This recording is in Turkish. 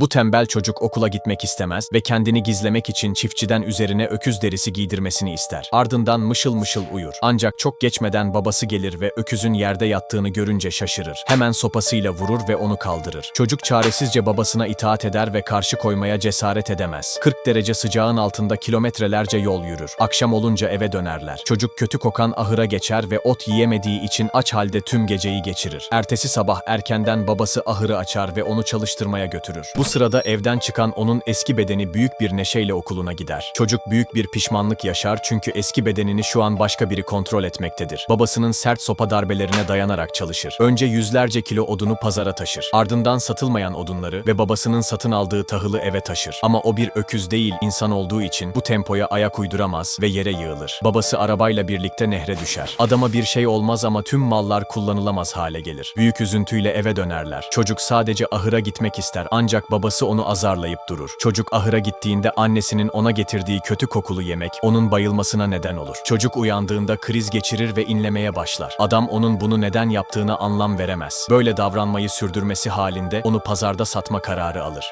Bu tembel çocuk okula gitmek istemez ve kendini gizlemek için çiftçiden üzerine öküz derisi giydirmesini ister. Ardından mışıl mışıl uyur. Ancak çok geçmeden babası gelir ve öküzün yerde yattığını görünce şaşırır. Hemen sopasıyla vurur ve onu kaldırır. Çocuk çaresizce babasına itaat eder ve karşı koymaya cesaret edemez. 40 derece sıcağın altında kilometrelerce yol yürür. Akşam olunca eve dönerler. Çocuk kötü kokan ahıra geçer ve ot yiyemediği için aç halde tüm geceyi geçirir. Ertesi sabah erkenden babası ahırı açar ve onu çalıştırmaya götürür. Bu sırada evden çıkan onun eski bedeni büyük bir neşeyle okuluna gider. Çocuk büyük bir pişmanlık yaşar çünkü eski bedenini şu an başka biri kontrol etmektedir. Babasının sert sopa darbelerine dayanarak çalışır. Önce yüzlerce kilo odunu pazara taşır. Ardından satılmayan odunları ve babasının satın aldığı tahılı eve taşır. Ama o bir öküz değil insan olduğu için bu tempoya ayak uyduramaz ve yere yığılır. Babası arabayla birlikte nehre düşer. Adama bir şey olmaz ama tüm mallar kullanılamaz hale gelir. Büyük üzüntüyle eve dönerler. Çocuk sadece ahıra gitmek ister ancak babası onu azarlayıp durur. Çocuk ahıra gittiğinde annesinin ona getirdiği kötü kokulu yemek onun bayılmasına neden olur. Çocuk uyandığında kriz geçirir ve inlemeye başlar. Adam onun bunu neden yaptığına anlam veremez. Böyle davranmayı sürdürmesi halinde onu pazarda satma kararı alır.